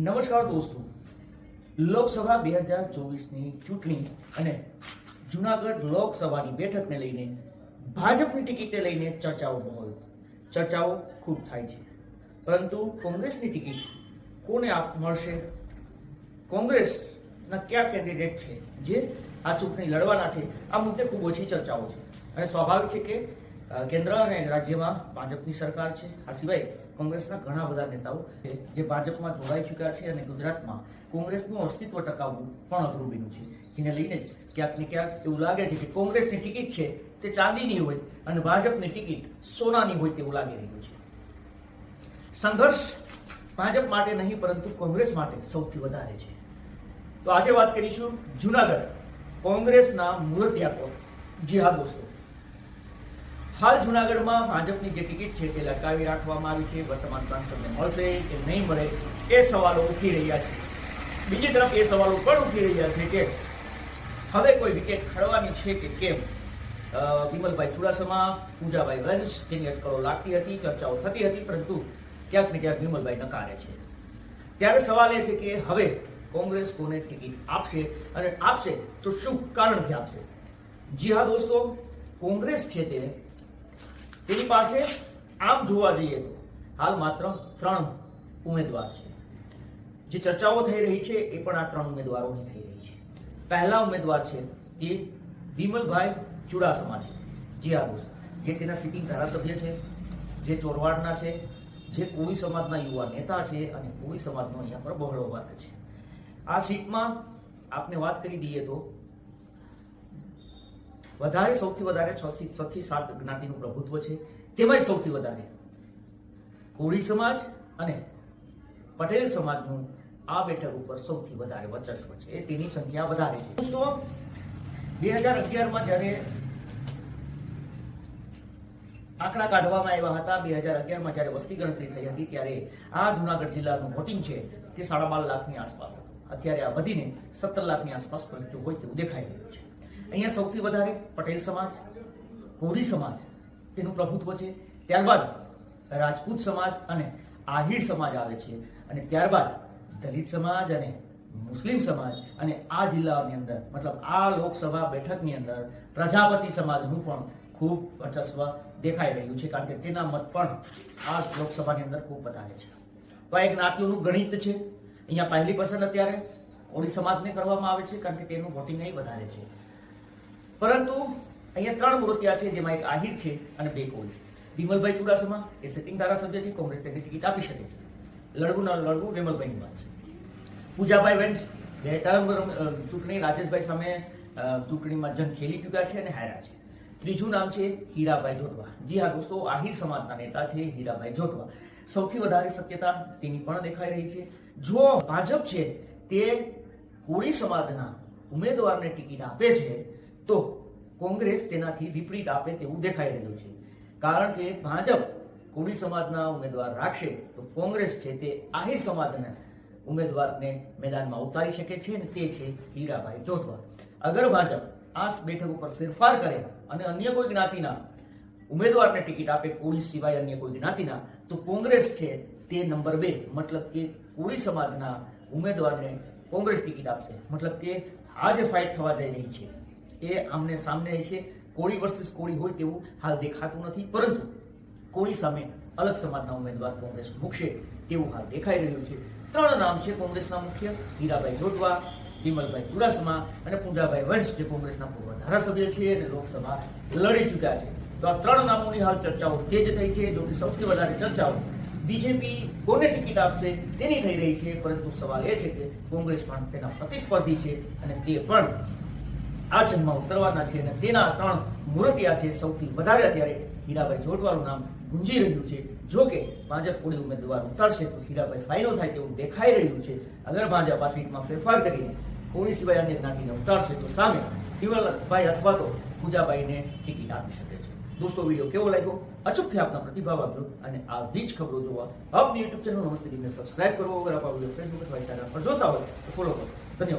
નમસ્કાર દોસ્તો. લોકસભા બે હજાર ચોવીસની ચૂંટણી અને જુનાગઢ લોકસભાની બેઠકને લઈને ભાજપની ટિકિટને લઈને ચર્ચાઓ બહોળ. ચર્ચાઓ ખૂબ થાય છે. પરંતુ કોંગ્રેસની ટિકિટ કોને આપ મળશે? કોંગ્રેસના કયા કેન્ડિડેટ છે? જે આ ચૂંટણી લડવાના છે? આ મુદ્દે ખૂબ ઓછી ચર્ચાઓ છે. અને સ્વાભાવિક છે કે કેન્દ્ર અને રાજ્યમાં ભાજપની સરકાર છે. આ સિવાય કોંગ્રેસના ઘણા બધા નેતાઓ જે ભાજપમાં જોડાઈ ચૂક્યા છે અને ગુજરાતમાં કોંગ્રેસનું અસ્તિત્વ ટકાવવું પણ અઘરું બન્યું છે. જેને લઈને ક્યાંક ને ક્યાંક એવું લાગે છે કે કોંગ્રેસની ટિકિટ છે તે ચાંદીની હોય અને ભાજપની ટિકિટ સોનાની હોય તેવું લાગી રહ્યું છે. સંઘર્ષ ભાજપ માટે નહીં, પરંતુ કોંગ્રેસ માટે સૌથી વધારે છે. તો આજે વાત કરીશું જુનાગઢ. કોંગ્રેસના મૂર્તિયા પર જી હા, દોસ્તો. હાલ જુનાગઢમાં ભાજપની જે ટિકિટ છે તે લટકાવી રાખવામાં આવી છે. વર્તમાન સાંસદને મળશે કે નહીં મળે એ સવાલો ઉઠી રહ્યા છે. બીજી તરફ એ સવાલો પણ ઉઠી રહ્યા છે કે હવે કોઈ વિકેટ ખડવાની છે કે કેમ? વિમલભાઈ ચુડાસમા, પૂજાભાઈ વંશ, જેની અટકળો લાગતી હતી, ચર્ચાઓ થતી હતી, પરંતુ ક્યાંક ને ક્યાંક વિમલભાઈ નકારે છે. ત્યારે સવાલ એ છે કે હવે કોંગ્રેસ કોને ટિકિટ આપશે અને આપશે તો શું કારણથી આપશે? જી હા દોસ્તો, કોંગ્રેસ છે તે તેની પાસે આમ જોવા જઈએ તો હાલ માત્ર ત્રણ ઉમેદવાર છે. જે ચર્ચાઓ થઈ રહી છે એ પણ આ ત્રણ ઉમેદવારોની થઈ રહી છે. પહેલા ઉમેદવાર છે તે વિમલભાઈ ચુડાસમા છે. જે આ જે તેના સિટિંગ ધારાસભ્ય છે, જે ચોરવાડના છે, જે કોળી સમાજના યુવા નેતા છે અને કોળી સમાજનો અહીંયા પર બહોળો વર્ગ છે. આ સીટમાં આપને વાત કરી દઈએ તો વધારે, સૌથી વધારે છ થી છ થી સાત જ્ઞાતિનું પ્રભુત્વ છે. તેમાંય સૌથી વધારે કોળી સમાજ અને પટેલ સમાજનું આ બેઠક ઉપર સૌથી વધારે વર્ચસ્વ છે. તેની સંખ્યા વધારે છે. દોસ્તો, બે હજાર અગિયારમાં જ્યારે આંકડા કાઢવામાં આવ્યા હતા, બે હજાર અગિયારમાં જ્યારે વસ્તી ગણતરી થઈ હતી, ત્યારે આ જુનાગઢ જિલ્લાનું વોટિંગ છે તે સાડા બાર લાખની આસપાસ હતું. અત્યારે આ વધીને સત્તર લાખની આસપાસ પહોંચ્યું હોય તેવું દેખાઈ રહ્યું છે. અહીંયા સૌથી વધારે પટેલ સમાજ, કોળી સમાજ, તેનું પ્રભુત્વ છે. ત્યારબાદ રાજપૂત સમાજ અને આહિર સમાજ આવે છે. અને ત્યારબાદ દલિત સમાજ અને મુસ્લિમ સમાજ અને આ જિલ્લાઓની અંદર, મતલબ આ લોકસભા બેઠકની અંદર પ્રજાપતિ સમાજનું પણ ખૂબ વર્ચસ્વ દેખાઈ રહ્યું છે, કારણ કે તેના મત પણ આ લોકસભાની અંદર ખૂબ વધારે છે. તો આ એક જ્ઞાતિઓનું ગણિત છે. અહીંયા પહેલી પસંદ અત્યારે કોળી સમાજને કરવામાં આવે છે, કારણ કે તેનું વોટિંગ અહીં વધારે છે. પરંતુ અહીંયા ત્રણ મૂર્તિયા છે જેમાં એક આહિર છે અને બે કોલ છે. વિમલભાઈ ચુડાસમા એ સિટિંગ ધારાસભ્ય છે, કોંગ્રેસ તેને ટિકિટ આપી શકે છે. લડવું ન લડવું વિમલભાઈની વાત છે. પૂજાભાઈ વેન્સ બે ચૂંટણી, રાજેશભાઈ સામે ચૂંટણીમાં જંગ ખેલી ચૂક્યા છે અને હાર્યા છે. ત્રીજું નામ છે હીરાભાઈ જોટવા. જી હા દોસ્તો, આહિર સમાજના નેતા છે હીરાભાઈ જોટવા. સૌથી વધારે શક્યતા તેની પણ દેખાઈ રહી છે. જો ભાજપ છે તે કોળી સમાજના ઉમેદવારને ટિકિટ આપે છે તો કોંગ્રેસ તેનાથી વિપરીત આપે તેવું દેખાઈ રહ્યું છે. કારણ કે ભાજપ કોળી સમાજના ઉમેદવાર રાખશે તો કોંગ્રેસ છે તે આહિર સમાજના ઉમેદવારને મેદાનમાં ઉતારી શકે છે અને તે છે હીરાભાઈ જોઠવા અગર ભાજપ આ બેઠક ઉપર ફેરફાર કરે અને અન્ય કોઈ જ્ઞાતિના ઉમેદવારને ટિકિટ આપે કોળી સિવાય અન્ય કોઈ જ્ઞાતિના, તો કોંગ્રેસ છે તે નંબર બે, મતલબ કે કોળી સમાજના ઉમેદવારને કોંગ્રેસ ટિકિટ આપશે. મતલબ કે આ જે ફાઇટ થવા જઈ રહી છે. એ આમને સામને છે, કોળી વર્ષિસ કોળી હોય તેવું હાલ દેખાતું નથી, પરંતુ કોળી સામે અલગ સમાજના ઉમેદવાર કોંગ્રેસ મૂકશે તેવું હાલ દેખાઈ રહ્યું છે. ત્રણ નામ છે કોંગ્રેસના મુખ્ય હીરાભાઈ જોટવા વિમલભાઈ ચુડાસમા અને પૂંજાભાઈ વંશ, જે કોંગ્રેસના પૂર્વ ધારાસભ્ય છે અને લોકસભા લડી ચૂક્યા છે. તો આ ત્રણ નામોની હાલ ચર્ચાઓ તેજ થઈ છે જો કે સૌથી વધારે ચર્ચાઓ બીજેપી કોને ટિકિટ આપશે તેની થઈ રહી છે, પરંતુ સવાલ એ છે કે કોંગ્રેસ પણ તેના પ્રતિસ્પર્ધી છે અને તે પણ આ જન્મમાં ઉતરવાના છે અને તેના ત્રણ મૂર્તિયા છે સૌથી વધારે અત્યારે હીરાભાઈ જોટવાનું નામ ગુંજી રહ્યું છે. જો કે ભાજપ કોળી ઉમેદવાર ઉતારશે તો હીરાભાઈ ફાઇનલ થાય તેવું દેખાઈ રહ્યું છે. અગર ભાજપ આ સીટમાં ફેરફાર કરીને કોણી સિવાય અન્ય જ્ઞાતિને ઉતારશે તો સામે હિવલભાઈ અથવા તો પૂજાભાઈને ટિકિટ આપી શકે છે. દોસ્તો, વીડિયો કેવો લાગ્યો? અચૂકથી આપના પ્રતિભાવ આપજો અને આવી જ ખબરો જોવા. આપની યુટ્યુબ ચેનલ નમસ્તે ટીમને સબસ્ક્રાઇબ કરો. અગર આપ આ વીડિયો ફેસબુક અથવા ઇન્સ્ટાગ્રામ પર જોતા હોય તો ફોલો કરો. ધન્યવાદ.